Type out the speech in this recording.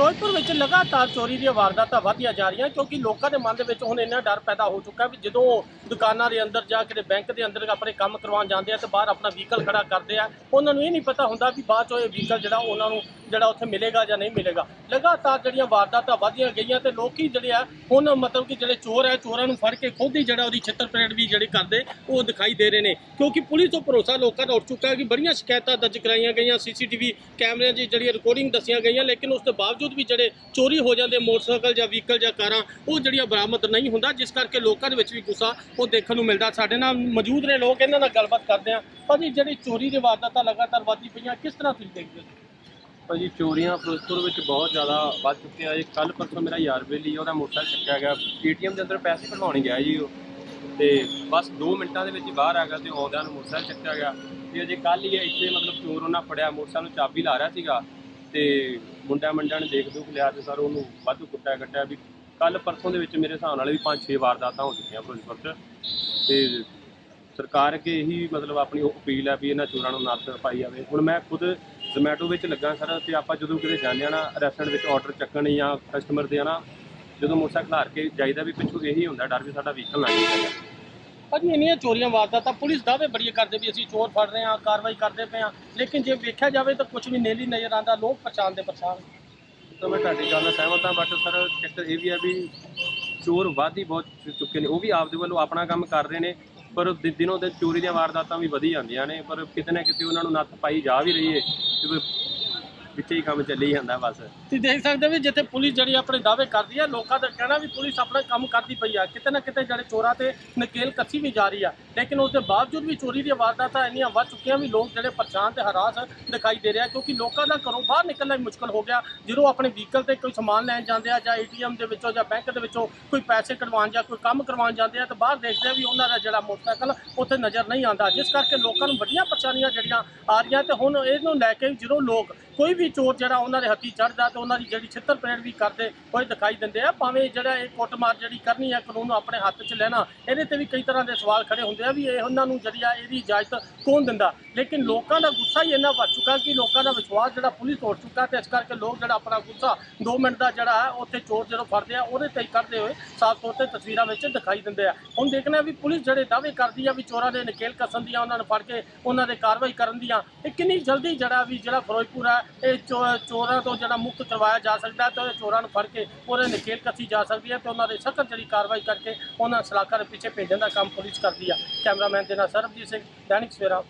ਫਿਰੋਜ਼ਪੁਰ ਵਿੱਚ ਲਗਾਤਾਰ ਚੋਰੀ ਦੀਆਂ ਵਾਰਦਾਤਾਂ ਵਧਦੀਆਂ ਜਾ ਰਹੀਆਂ, ਕਿਉਂਕਿ ਲੋਕਾਂ ਦੇ ਮਨ ਦੇ ਵਿੱਚ ਹੁਣ ਇੰਨਾ ਡਰ ਪੈਦਾ ਹੋ ਚੁੱਕਾ ਵੀ ਜਦੋਂ ਦੁਕਾਨਾਂ ਦੇ ਅੰਦਰ ਜਾਂ ਕਿਤੇ ਬੈਂਕ ਦੇ ਅੰਦਰ ਆਪਣੇ ਕੰਮ ਕਰਵਾਉਣ ਜਾਂਦੇ ਆ ਤੇ ਬਾਹਰ ਆਪਣਾ ਵਹੀਕਲ ਖੜਾ ਕਰਦੇ ਆ, ਉਹਨਾਂ ਨੂੰ ਇਹ ਨਹੀਂ ਪਤਾ ਹੁੰਦਾ ਵੀ ਬਾਅਦ ਚੋਂ ਇਹ ਵਹੀਕਲ ਜਿਹੜਾ ਉਹਨਾਂ ਨੂੰ ਜਿਹੜਾ ਉੱਥੇ ਮਿਲੇਗਾ ਜਾਂ ਨਹੀਂ ਮਿਲੇਗਾ। ਲਗਾਤਾਰ ਜਿਹੜੀਆਂ ਵਾਰਦਾਤਾਂ ਵਧਦੀਆਂ ਗਈਆਂ ਤੇ ਲੋਕੀ ਜਿਹੜੇ ਆ, ਹੁਣ ਮਤਲਬ ਕਿ ਜਿਹੜੇ ਚੋਰ ਹੈ ਚੋਰਾਂ ਨੂੰ ਫੜ ਕੇ ਖੁਦ ਹੀ ਜਿਹੜਾ ਉਹਦੀ ਛਿੱਤਰ ਪਰੇਡ ਵੀ ਜਿਹੜੇ ਕਰਦੇ, ਉਹ ਦਿਖਾਈ ਦੇ ਰਹੇ ਨੇ। ਕਿਉਂਕਿ ਪੁਲਿਸ ਤੋਂ ਭਰੋਸਾ ਲੋਕਾਂ ਦਾ ਉੱਠ ਚੁੱਕਾ ਕਿ ਬੜੀਆਂ ਸ਼ਿਕਾਇਤਾਂ ਦਰਜ ਕਰਾਈਆਂ ਗਈਆਂ, ਸੀਸੀਟੀਵੀ ਕੈਮਰਿਆਂ ਦੀ ਜਿਹੜੀ ਰਿਕਾਰਡਿੰਗ ਦੱਸੀਆਂ ਗਈਆਂ, ਲੇਕਿਨ ਉਸ ਤੋਂ ਬਾਵਜੂਦ ਵੀ ਜਿਹੜੇ ਚੋਰੀ ਹੋ ਜਾਂਦੇ ਮੋਟਰਸਾਈਕਲ ਜਾਂ ਵਹੀਕਲ ਜਾਂ ਕਾਰਾਂ, ਉਹ ਜਿਹੜੀਆਂ ਬਰਾਮਦ ਨਹੀਂ ਹੁੰਦਾ, ਜਿਸ ਕਰਕੇ ਲੋਕਾਂ ਦੇ ਵਿੱਚ ਵੀ ਗੁੱਸਾ ਉਹ ਦੇਖਣ ਨੂੰ ਮਿਲਦਾ। ਸਾਡੇ ਨਾਲ ਮੌਜੂਦ ਨੇ ਲੋਕ, ਇਹਨਾਂ ਨਾਲ ਗੱਲਬਾਤ ਕਰਦੇ ਆ ਭਾਜੀ, ਜਿਹੜੀ ਚੋਰੀ ਦੀ ਵਾਰਦਾਤਾਂ ਲਗਾਤਾਰ ਵਧਦੀ ਪਈਆਂ, ਕਿਸ ਤਰ੍ਹਾਂ ਤੁਸੀਂ ਦੇਖਦੇ ਹੋ? ਭਾਜੀ, ਚੋਰੀਆਂ ਫਿਰੋਜ਼ਪੁਰ ਵਿੱਚ ਬਹੁਤ ਜ਼ਿਆਦਾ ਵੱਧ ਚੁੱਕੀਆਂ ਜੀ। ਕੱਲ ਪਰਸੋਂ ਮੇਰਾ ਯਾਰ ਬੇਲੀ, ਉਹਦਾ ਮੋਟਰਸਾਈਕਲ ਚੱਕਿਆ ਗਿਆ। ਏਟੀਐਮ ਦੇ ਅੰਦਰ ਪੈਸੇ ਕਢਵਾਉਣ ਗਿਆ ਜੀ ਉਹ। ਤੇ ਬਸ 2 ਮਿੰਟਾਂ ਦੇ ਵਿੱਚ ਹੀ ਬਾਹਰ ਆ ਗਿਆ ਤੇ ਆਉਂਦਿਆਂ ਨੂੰ ਮੋਟਰਸਾਈਕਲ ਚੱਕਿਆ ਗਿਆ। ਤੇ ਅਜੇ ਕੱਲ ਹੀ ਇੱਥੇ ਮਤਲਬ ਚੋਰ ਉਹਨਾਂ ਫੜਿਆ, ਮੋਟਰਸਾਈਕਲ ਨੂੰ ਚਾਬੀ ਲਾ ਰਿਹਾ ਸੀਗਾ। ਤੇ ਮੁੰਡਿਆਂ ਮੰਡਿਆਂ ਨੇ ਦੇਖ ਦੂਖ ਲਿਆ ਤੇ ਸਰ ਉਹਨੂੰ ਵਾਧੂ ਕੁੱਟਿਆ ਕੱਟਿਆ ਵੀ ਕੱਲ ਪਰਸੋਂ ਦੇ ਵਿੱਚ ਮੇਰੇ ਹਿਸਾਬ ਨਾਲ ਵੀ 5-6 ਵਾਰਦਾਤਾਂ ਹੋ ਚੁੱਕੀਆਂ ਫਿਰੋਜ਼ਪੁਰ 'ਚ। ਤੇ ਸਰਕਾਰ ਅੱਗੇ ਇਹੀ ਮਤਲਬ ਆਪਣੀ ਉਹ ਅਪੀਲ ਹੈ ਵੀ ਇਹਨਾਂ ਚੋਰਾਂ ਨੂੰ ਨੱਥ ਪਾਈ ਜਾਵੇ। ਹੁਣ ਮੈਂ ਖੁਦ ਜ਼ੋਮੈਟੋ ਵਿੱਚ ਲੱਗਾ ਸਰ ਤੇ ਆਪਾਂ ਜਦੋਂ ਕਿਤੇ ਜਾਂਦੇ ਆ ਨਾ ਰੈਸਟੋਰੈਂਟ ਵਿੱਚ ਆਰਡਰ ਚੱਕਣ ਜਾਂ ਕਸਟਮਰ ਦੇ ਆ ਨਾ, ਜਦੋਂ ਮੋਟਰਸਾਈਕਲ ਹਾਰ ਕੇ ਜਾਈਦਾ ਵੀ ਪਿੱਛੋਂ ਇਹੀ ਹੁੰਦਾ ਡਰ ਵੀ ਸਾਡਾ ਵਹੀਕਲ ਨਾ ਜਾਏ ਭਾਜੀ, ਇੰਨੀਆਂ ਚੋਰੀਆਂ ਵਾਰਦਾਤਾਂ, ਪੁਲਿਸ ਦਾਅਵੇ ਬੜੀਆਂ ਕਰਦੇ ਵੀ ਅਸੀਂ ਚੋਰ ਫੜ ਰਹੇ ਹਾਂ, ਕਾਰਵਾਈ ਕਰਦੇ ਪਏ ਹਾਂ। ਲੇਕਿਨ ਜੇ ਵੇਖਿਆ ਜਾਵੇ ਤਾਂ ਕੁਝ ਵੀ ਨੇਲੀ ਨਜ਼ਰ ਆਉਂਦਾ, ਲੋਕ ਪਛਾਣ ਦੇ ਪਛਾਣ ਤਾਂ ਮੈਂ ਤੁਹਾਡੀ ਗੱਲ ਨਾਲ ਸਹਿਮਤ ਹਾਂ, ਬਟ ਸਰ ਚੱਕਰ ਇਹ ਵੀ ਹੈ ਵੀ ਚੋਰ ਵੱਧ ਹੀ ਬਹੁਤ ਚੁੱਕੇ ਨੇ। ਉਹ ਵੀ ਆਪਦੇ ਵੱਲੋਂ ਆਪਣਾ ਕੰਮ ਕਰ ਰਹੇ ਨੇ, ਪਰ ਦਿ- ਦਿਨੋਂ ਦਿਨ ਚੋਰੀ ਦੀਆਂ ਵਾਰਦਾਤਾਂ ਵੀ ਵਧੀ ਜਾਂਦੀਆਂ ਨੇ, ਪਰ ਕਿਤੇ ਨਾ ਕਿਤੇ ਉਹਨਾਂ ਨੂੰ ਨੱਥ ਪਾਈ ਜਾ ਵੀ ਰਹੀ ਹੈ ਤੇ ਵੀ ਹੀ ਕੰਮ ਚੱਲੀ ਜਾਂਦਾ ਬਸ। ਤੁਸੀਂ ਦੇਖ ਸਕਦੇ ਹੋ ਵੀ ਜਿੱਥੇ ਪੁਲਿਸ ਜਿਹੜੀ ਆਪਣੇ ਦਾਅਵੇ ਕਰਦੀ ਆ, ਲੋਕਾਂ ਦਾ ਕਹਿਣਾ ਵੀ ਪੁਲਿਸ ਆਪਣਾ ਕੰਮ ਕਰਦੀ ਪਈ ਆ। ਕਿਤੇ ਨਾ ਕਿਤੇ ਜਿਹੜੇ ਚੋਰਾਂ ਤੇ ਨਕੇਲ ਕੱਸੀ ਵੀ ਜਾ ਰਹੀ ਆ। ਲੇਕਿਨ ਉਸ ਦੇ ਬਾਵਜੂਦ ਵੀ ਚੋਰੀ ਦੀਆਂ ਵਾਰਦਾਤਾਂ ਇੰਨੀਆਂ ਵੱਧ ਚੁੱਕੀਆਂ ਵੀ ਲੋਕ ਜਿਹੜੇ ਪਰੇਸ਼ਾਨ ਤੇ ਹਰਾਸ ਦਿਖਾਈ ਦੇ ਰਿਹਾ, ਕਿਉਂਕਿ ਲੋਕਾਂ ਦਾ ਘਰੋਂ ਬਾਹਰ ਨਿਕਲਣਾ ਵੀ ਮੁਸ਼ਕਲ ਹੋ ਗਿਆ। ਜਦੋਂ ਆਪਣੇ ਵਹੀਕਲ ਤੇ ਕੋਈ ਸਮਾਨ ਲੈਣ ਜਾਂਦੇ ਆ ਜਾਂ ਏਟੀਐਮ ਦੇ ਵਿੱਚੋਂ ਜਾਂ ਬੈਂਕ ਦੇ ਵਿੱਚੋਂ ਕੋਈ ਪੈਸੇ ਕਢਵਾਉਣ ਜਾਂ ਕੋਈ ਕੰਮ ਕਰਵਾਉਣ ਜਾਂਦੇ ਆ, ਤਾਂ ਬਾਹਰ ਦੇਖਦੇ ਆ ਵੀ ਉਹਨਾਂ ਦਾ ਜਿਹੜਾ ਮੋਟਰਸਾਈਕਲ ਉੱਥੇ ਨਜ਼ਰ ਨਹੀਂ ਆਉਂਦਾ। ਜਿਸ ਕਰਕੇ ਲੋਕਾਂ ਨੂੰ ਵੱਡੀਆਂ ਪਰੇਸ਼ਾਨੀਆਂ ਜਿਹੜੀਆਂ ਆ ਰਹੀਆਂ ਤੇ ਹੁਣ ਇਹਨੂੰ ਲੈ ਕੇ ਜਦੋਂ ਲੋਕ ਕੋਈ ਵੀ ਚੋਰ ਜਿਹੜਾ ਉਹਨਾਂ ਦੇ ਹੱਥੀ ਚੜਦਾ ਤੇ ਉਹਨਾਂ ਦੀ ਜਿਹੜੀ ਛਿੱਤਰ ਪਰੇਡ ਵੀ ਕਰਦੇ ਹੋਏ ਦਿਖਾਈ ਦਿੰਦੇ ਆ। ਭਾਵੇਂ ਜਿਹੜਾ ਇਹ ਕੁੱਟਮਾਰ ਜਿਹੜੀ ਕਰਨੀ ਹੈ ਕਾਨੂੰਨ ਆਪਣੇ ਹੱਥ 'ਚ ਲੈਣਾ, ਇਹਦੇ ਤੇ ਵੀ ਕਈ ਤਰ੍ਹਾਂ ਦੇ ਸਵਾਲ ਖੜੇ ਹੁੰਦੇ ਆ ਵੀ ਇਹ ਉਹਨਾਂ ਨੂੰ ਜਿਹੜੀ ਆ ਇਹਦੀ ਇਜਾਜ਼ਤ ਕੌਣ ਦਿੰਦਾ? ਲੇਕਿਨ ਲੋਕਾਂ ਦਾ ਗੁੱਸਾ ਹੀ ਇੰਨਾ ਵੱਧ ਚੁੱਕਾ ਕਿ ਲੋਕਾਂ ਦਾ ਵਿਸ਼ਵਾਸ ਜਿਹੜਾ ਪੁਲਿਸ ਤੋਂ ਉੱਠ ਚੁੱਕਾ ਤੇ ਇਸ ਕਰਕੇ ਲੋਕ ਜਿਹੜਾ ਆਪਣਾ ਗੁੱਸਾ 2 ਮਿੰਟ ਦਾ ਜਿਹੜਾ ਹੈ, ਉੱਥੇ ਚੋਰ ਜਦੋਂ ਫੜਦੇ ਆ, ਉਹਦੇ ਤੇ ਹੀ ਕੱਢਦੇ ਹੋਏ ਸਾਫ਼ ਤੌਰ ਤੇ ਤਸਵੀਰਾਂ ਵਿੱਚ ਦਿਖਾਈ ਦਿੰਦੇ ਆ। ਹੁਣ ਦੇਖਣਾ ਵੀ ਪੁਲਿਸ ਜਿਹੜੇ ਦਾਅਵੇ ਕਰਦੀ ਆ ਵੀ ਚੋਰਾਂ ਦੇ ਨਕੇਲ ਕਸਣ ਦੀਆਂ, ਉਹਨਾਂ ਨੂੰ ਫੜ ਕੇ ਉਹਨਾਂ ਦੇ ਕਾਰਵਾਈ ਕਰਨ ਦੀਆਂ, ਇਹ ਕਿੰਨੀ ਜਲਦੀ ਜਿਹੜਾ ਵੀ ਜਿਹੜਾ ਫਿਰੋਜ਼ਪੁਰ ਹੈ ਇਹ ਚੋ- ਚੋਰਾਂ ਤੋਂ ਜਿਹੜਾ ਮੁਕਤ ਕਰਵਾਇਆ ਜਾ ਸਕਦਾ ਹੈ ਤੇ ਚੋਰਾਂ ਨੂੰ ਫੜ ਕੇ ਉਹਦੇ ਨਕੇਲ ਕੱਸੀ ਜਾ ਸਕਦੀ ਹੈ ਤੇ ਉਹਨਾਂ ਦੇ ਸਖਤ ਜਿਹੜੀ ਕਾਰਵਾਈ ਕਰਕੇ ਉਹਨਾਂ ਸਲਾਹਕਾਰ ਪਿੱਛੇ ਭੇਜਣ ਦਾ ਕੰਮ ਪੁਲਿਸ ਕਰਦੀ ਆ। ਕੈਮਰਾਮੈਨ ਦੇ ਨਾਲ ਸਰਬਜੀਤ ਸਿੰਘ, ਦੈਨਿਕ ਸਵੇਰਾ